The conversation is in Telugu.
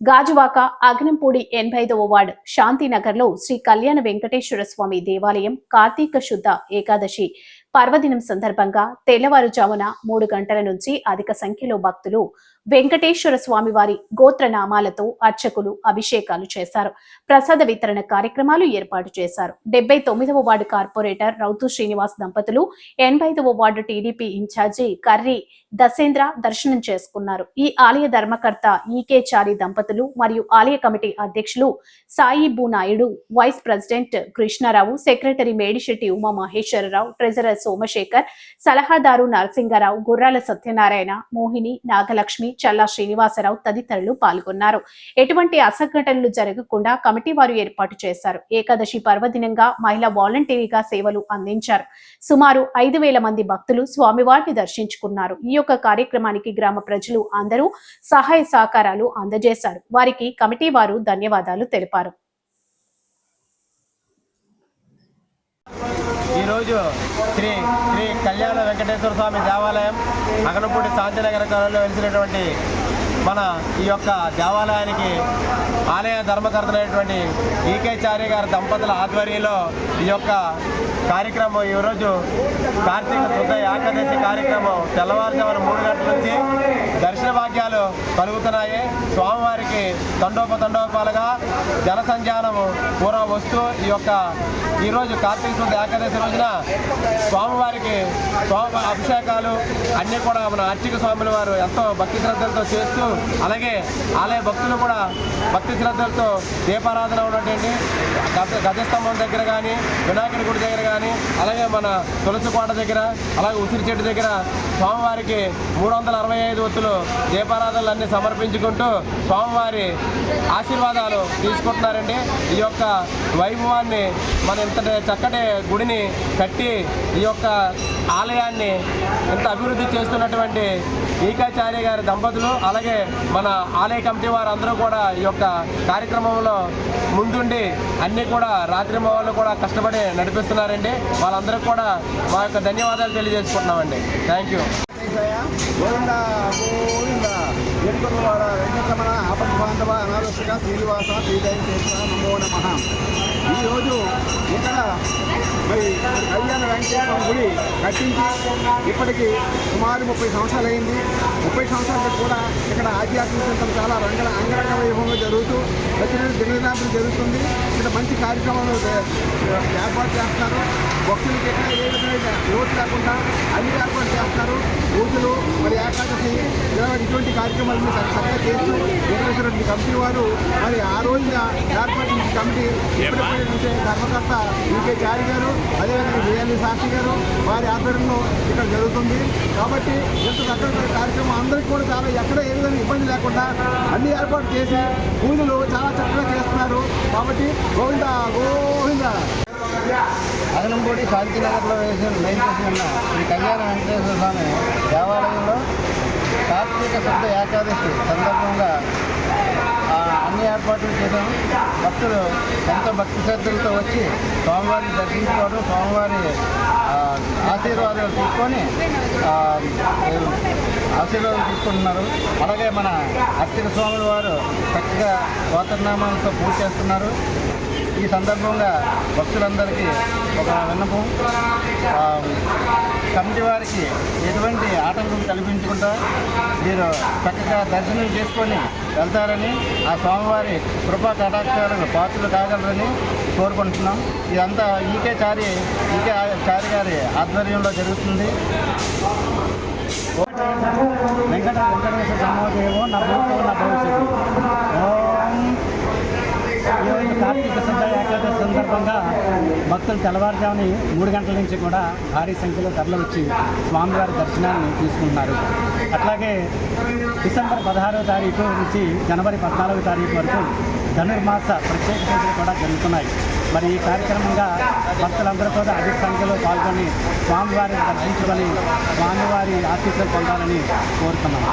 గాజువాక అగ్నంపూడి ఎనభై ఐదవ వార్డు శాంతినగర్లో శ్రీ కళ్యాణ వెంకటేశ్వర స్వామి దేవాలయం కార్తీక శుద్ధ ఏకాదశి. పర్వదినం సందర్భంగా తెల్లవారుజామున మూడు గంటల నుంచి అధిక సంఖ్యలో భక్తులు వెంకటేశ్వర స్వామి వారి గోత్రనామాలతో అర్చకులు అభిషేకాలు చేశారు. ప్రసాద వితరణ కార్యక్రమాలు ఏర్పాటు చేశారు. డెబ్బై తొమ్మిదవ వార్డు కార్పొరేటర్ రౌతు శ్రీనివాస్ దంపతులు ఎనభై ఐదవ ward TDP incharge Karri Dashendra దర్శనం చేసుకున్నారు. ఈ ఆలయ ధర్మకర్త ఈకే చారి దంపతులు మరియు ఆలయ కమిటీ అధ్యక్షులు సాయి బు Naidu vice president Krishnarao secretary Medisetti Uma Maheswararao treasurer Somasekhar సలహాదారు నరసింగారావు గుర్రాల సత్యనారాయణ మోహిని నాగలక్ష్మి చల్లా శ్రీనివాసరావు తదితరులు పాల్గొన్నారు. ఎటువంటి అసంఘటనలు జరగకుండా కమిటీ వారు ఏర్పాటు చేశారు. ఏకాదశి పర్వదినంగా మహిళా వాలంటీరీగా సేవలు అందించారు. సుమారు ఐదు వేల మంది భక్తులు స్వామివారిని దర్శించుకున్నారు. ఈ యొక్క కార్యక్రమానికి గ్రామ ప్రజలు అందరూ సహాయ సహకారాలు అందజేశారు. వారికి కమిటీ వారు ధన్యవాదాలు తెలిపారు. ఈరోజు శ్రీ శ్రీ కళ్యాణ వెంకటేశ్వర స్వామి దేవాలయం అగనపూడి శాంతినగర్ కాలంలో వెలిసినటువంటి మన ఈ యొక్క దేవాలయానికి ఆలయ ధర్మకర్తలైనటువంటి ఈకే చారి గారి దంపతుల ఆధ్వర్యంలో ఈ యొక్క కార్యక్రమం ఈరోజు కార్తీక శుద్ధ ఏకాదశి కార్యక్రమం తెల్లవారుజామున మూడు గంటల నుంచి దర్శన భాగ్యాలు కలుగుతున్నాయి. స్వామివారికి తండోపతండోపాలుగా జనసంచానము పూర్వ వస్తూ ఈ యొక్క ఈరోజు కార్తీక శుద్ధ ఏకాదశి రోజున స్వామి స్వామి అభిషేకాలు అన్నీ కూడా మన అర్చక స్వాముల వారు ఎంతో భక్తి శ్రద్ధలతో చేస్తూ అలాగే ఆలయ భక్తులు కూడా భక్తి శ్రద్ధలతో దీపారాధన ఉన్నటువంటి గజ గజస్తంభం దగ్గర కానీ వినాయకుడి గుడి దగ్గర కానీ అలాగే మన తులసి కోట దగ్గర అలాగే ఉసిరి చెట్టు దగ్గర స్వామివారికి మూడు వందల అరవై ఐదు ఒత్తులు దీపారాధనలన్నీ సమర్పించుకుంటూ స్వామివారి ఆశీర్వాదాలు తీసుకుంటున్నారండి. ఈ యొక్క వైభవాన్ని మన ఇంతటి చక్కటి గుడిని కట్టి ఈ యొక్క ఆలయాన్ని ఇంత అభివృద్ధి చేస్తున్నటువంటి ఈకాచార్య గారి దంపతులు అలాగే మన ఆలయ కమిటీ వారు అందరూ కూడా ఈ యొక్క కార్యక్రమంలో ముందుండి అన్నీ కూడా రాత్రి వాళ్ళు కూడా కష్టపడి నడిపిస్తున్నారండి. వాళ్ళందరికీ కూడా మా యొక్క ధన్యవాదాలు తెలియజేసుకుంటున్నామండి. థ్యాంక్ యూ గోవింద గోవింద వెంకటరమణ ఆపద బాంధవ అనారోగ్య శ్రీనివాస శ్రీదైవేశ్వర నమో నమ. ఈరోజు ఇక్కడ మరి కళ్యాణ వెంకటేశ్వర గుడి కట్టించి ఇప్పటికి సుమారు ముప్పై సంవత్సరాలు అయింది ముప్పై సంవత్సరాలకు కూడా ఇక్కడ ఆధ్యాత్మిక చాలా రంగ అంగరంగ వైభవంగా జరుగుతూ ప్రతిరోజు దినదినాభివృద్ధి జరుగుతుంది. ఇక్కడ మంచి కార్యక్రమాలు ఏర్పాటు చేస్తున్నారు. భక్తులకి ఎక్కడ ఏ విధమైన లోటు లేకుండా అన్ని ఏర్పాటు చేస్తారు పూజలు మరి ఏకాదశి ఇలా ఇటువంటి కార్యక్రమాలను చక్కగా చేస్తూ నిర్వహించినటువంటి కమిటీ వారు మరి ఆ రోజున ఏర్పాటు చేసిన కమిటీ నుంచే ధర్మకర్త యూకే చారి గారు అదేవిధంగా బిఎల్ఈ సాక్షి గారు వారి ఆధ్వర్యంలో ఇక్కడ జరుగుతుంది. కాబట్టి ఇంత చక్కటి కార్యక్రమం అందరికీ కూడా చాలా ఎక్కడ ఏ విధంగా ఇబ్బంది లేకుండా అన్ని ఏర్పాటు చేసి పూజలు చాలా చక్కగా చేస్తున్నారు. కాబట్టి గోవింద గోవింద. అగనంపూడి శాంతినగర్లో వేసిన మెయిన్ చేసి ఉన్న శ్రీ కళ్యాణ వెంకటేశ్వర స్వామి దేవాలయంలో కార్తీక శుద్ధ ఏకాదశి సందర్భంగా అన్ని ఏర్పాట్లు చేయడం భక్తులు ఎంతో భక్తి శ్రద్ధలతో వచ్చి స్వామివారిని దర్శించుకోవడం స్వామివారి ఆశీర్వాదాలు తీసుకొని ఆశీర్వాదం ఆశీర్వాదాలు తీసుకుంటున్నారు. అలాగే మన అర్చక స్వాముల వారు చక్కగా గోత్రనామాలతో పూజ చేస్తున్నారు. ఈ సందర్భంగా భక్తులందరికీ ఒక విన్నపం. కమిటీ వారికి ఎటువంటి ఆటంకం కల్పించకుండా మీరు చక్కగా దర్శనం చేసుకొని వెళ్తారని ఆ స్వామివారి కృపా కటాక్షాలను పాత్రలు కాగలరని కోరుకుంటున్నాం. ఇదంతా ఈకే చారి ఈకే చారి గారి ఆధ్వర్యంలో జరుగుతుంది. వెంకట వెంకటేశ్వర సమోదేవో నా భూతో నా భవిష్యత్తు ఓం ఈరోజు కార్తీక శుద్ధ ఏకాదశి సందర్భంగా భక్తులు తెల్లవారుజాముని మూడు గంటల నుంచి కూడా భారీ సంఖ్యలో తరలి వచ్చి స్వామివారి దర్శనాన్ని తీసుకుంటున్నారు అట్లాగే డిసెంబర్ పదహారవ తారీఖు నుంచి జనవరి పద్నాలుగో తారీఖు వరకు ధనుర్మాస ప్రత్యేక పూజలు కూడా జరుగుతున్నాయి. మరి ఈ కార్యక్రమంగా భక్తులందరూ కూడా అధిక సంఖ్యలో పాల్గొని స్వామివారిని దర్శించుకొని స్వామివారి ఆశీస్సులు పొందాలని కోరుతున్నాం.